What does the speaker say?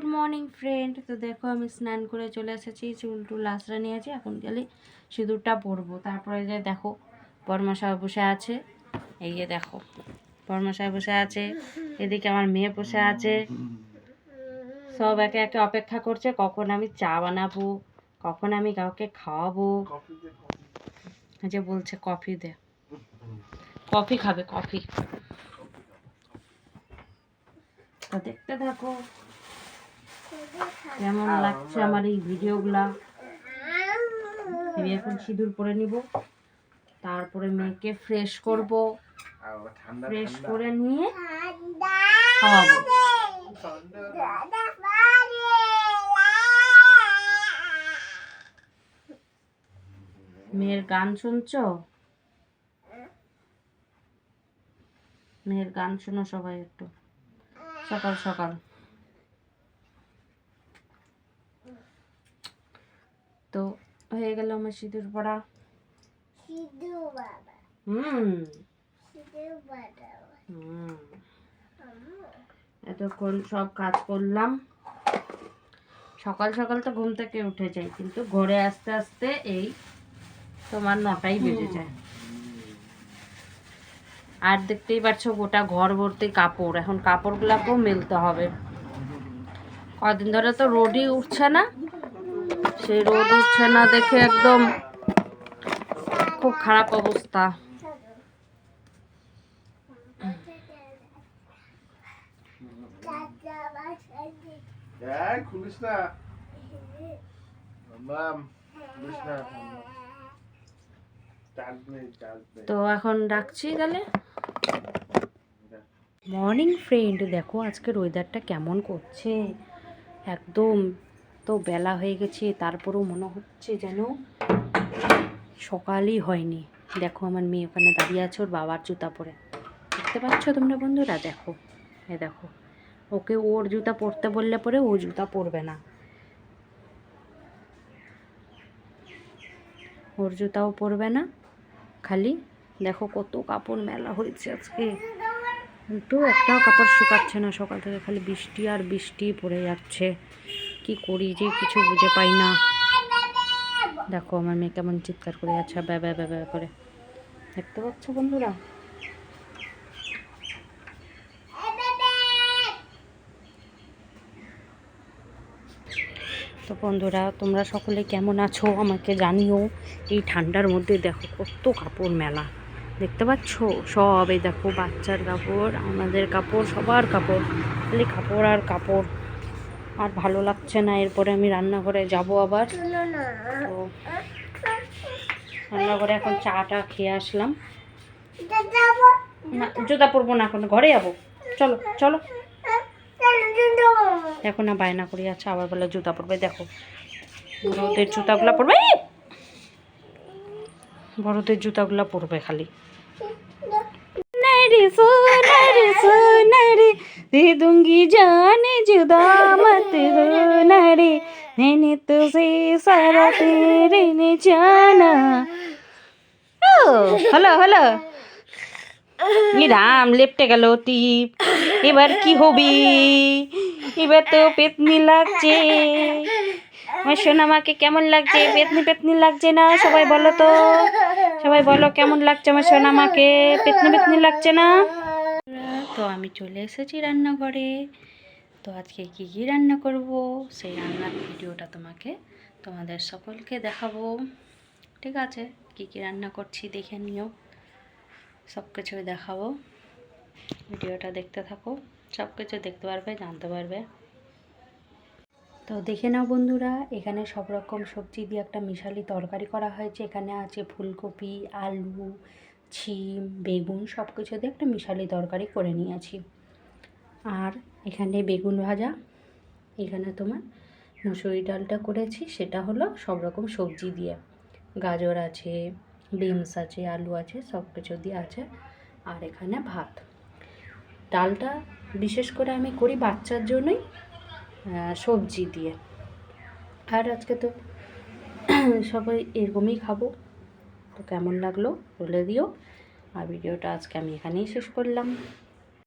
Good morning friend তো দেখো, আমি স্নান করে চলে এসেছি। চুল টুল আশ্রা নিয়েছি। এখন গেলে সিঁদুরটা পরবো। তারপরে যে দেখো, বর্মশাই বসে আছে। এই যে দেখো, বর্মশাই বসে আছে। এদিকে আমার মেয়ে বসে আছে। সব একে একে অপেক্ষা করছে, কখন আমি চা বানাবো, কখন আমি কাউকে খাওয়াবো। যে বলছে, কফি দে। কফি খাবে, কফি। তো দেখতে থাকো। কেমন লাগছে আমার এই ভিডিওগুলা? আমি এখন সিঁদুর পরে নিব তারপরে মেয়েকে ফ্রেশ করব। ফ্রেশ করে নিয়ে খাওয়াবো। মেয়ের গান শুনছো? মেয়ের গান শোনো সবাই একটু। সকাল সকাল। তো হয়ে গেল আমার সিঁদুর পড়া। হুম। হুম। এতক্ষণ সব কাজ করলাম। সকাল সকাল তো ঘুম থেকে উঠে যাই কিন্তু ঘরে আস্তে আস্তে এই তোমার নটাই বেজে যায়। আর দেখতেই পাচ্ছ গোটা ঘর ভর্তি কাপড় এখন কাপড়গুলোকেও মেলতে হবে। কদিন ধরে তো রোডই উঠছে না। সেই রোদ উঠছে না দেখে একদম খুব খারাপ অবস্থা। খুলিস না। তো এখন রাখছি তাহলে? মর্নিং ফ্রেন্ড দেখো আজকের ওয়েদারটা কেমন করছে। একদম বেলা হয়ে গেছে, তারপরেও মনে হচ্ছে যেন সকালই হয়নি। দেখো আমার মেয়ে ওখানে দাঁড়িয়ে আছে, ওর বাবার জুতা পরে। দেখতে পাচ্ছ তোমরা বন্ধুরা? দেখো, এ দেখো। ওকে ওর জুতা পরতে বললে পরে ও জুতা পরবে না। ওর জুতাও পরবে না, খালি দেখো কত কাপড় মেলা হয়েছে আজকে। কিন্তু একটাও কাপড় শুকাচ্ছে না সকাল থেকে, খালি বৃষ্টি আর বৃষ্টি পড়ে যাচ্ছে। কি করি যে কিছু বুঝে পাই না। দেখো আমার মেয়ে কেমন চিৎকার করে ব্যা ব্যা ব্যা ব্যা করে। দেখতে পাচ্ছ বন্ধুরা? তো বন্ধুরা, তোমরা সকলে কেমন আছো? আমাকে জানিও, এই ঠান্ডার মধ্যে দেখো কত কাপড় মেলা। দেখতে পাচ্ছ? সব এই দেখো, বাচ্চার কাপড়, আমাদের কাপড়, সবার কাপড়। খালি কাপড় আর কাপড়। আর ভালো লাগছে না, এরপরে আমি রান্নাঘরে যাব আবার। তো রান্নাঘরে এখন চাটা খেয়ে আসলাম। না, জুতা পরবো না এখন, ঘরে যাব। চলো চলো। দেখো না, বায়না করি আছে, আবার বলে জুতা পরবে, দেখো। বড়দের জুতাগুলো পরবে! বড়দের জুতাগুলো পরবে খালি। নাইরে সোনারে সোনারে दे दूंगी जान जुदा मत होना रे मैंने तुझे सारा तेरे ने जाना ও হলো হলো ই রাম লেপটে গেল টিপ এবার কি হবি এবার তো পেতনি লাগছে আমার সোনামাকে কেমন লাগছে পেতনি পেতনি লাগছে না সবাই বলো তো সবাই বলো কেমন লাগছে আমার সোনামাকে পেতনি পেতনি লাগছে না তো আমি চলে এসেছি রান্নাঘরে। তো আজকে কি কি রান্না করব? সেই রান্নার ভিডিওটা তোমাকে, তোমাদের সকলকে দেখাবো। ঠিক আছে, কি কি রান্না করছি দেখে নিও। সব কিছুই দেখাবো। ভিডিওটা দেখতে থাকো। সব কিছু দেখতে পারবে, জানতে পারবে। তো দেখে নাও বন্ধুরা, এখানে সব রকম সবজি দিয়ে একটা মিশালি তরকারি করা হয়েছে। এখানে আছে ফুলকপি, আলু ছিম, বেগুন সব কিছু দিয়ে একটা মিশালি তরকারি করে নিয়েছি। আর এখানে বেগুন ভাজা, এখানে তোমার মুসুরি ডালটা করেছি, সেটা হলো সব রকম সবজি দিয়ে। গাজর আছে, বিনস আছে, আলু আছে সব কিছু দিয়ে আছে, আর এখানে ভাত। ডালটা বিশেষ করে আমি করি বাচ্চার জন্যই সবজি দিয়ে। আর আজকে তো সবাই এরকমই খাব। তো কেমন লাগল বলে দিও। আর ভিডিওটা আজকে আমি এখানেই শেষ করলাম।